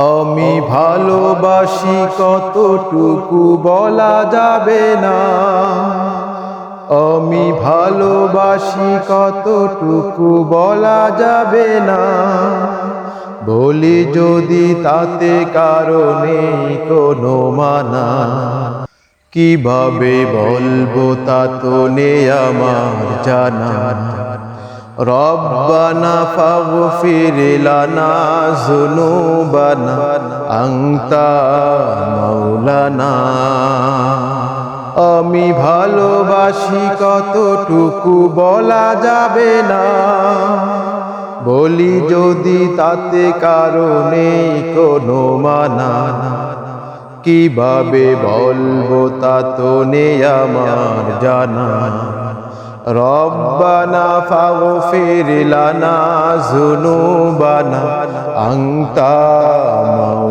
আমি ভালোবাসি কতটুকু বলা যাবে না। আমি ভালোবাসি কতটুকু বলা যাবে না। বলি যদি তাতে কারণে কোনো মানা। কীভাবে বলব তা তো নেই আমার জানা। রব্বানা ফাগফির লানা যুনুবানা, আনতা মাওলানা। আমি ভালোবাসি কতটুকু বলা যাবে না। বলি যদি তাতে কারণে কোনো মানা কীভাবে বলব তা তো নেই আমার জানা। ربنا فاغفر لنا ذنوبنا أنت مولانا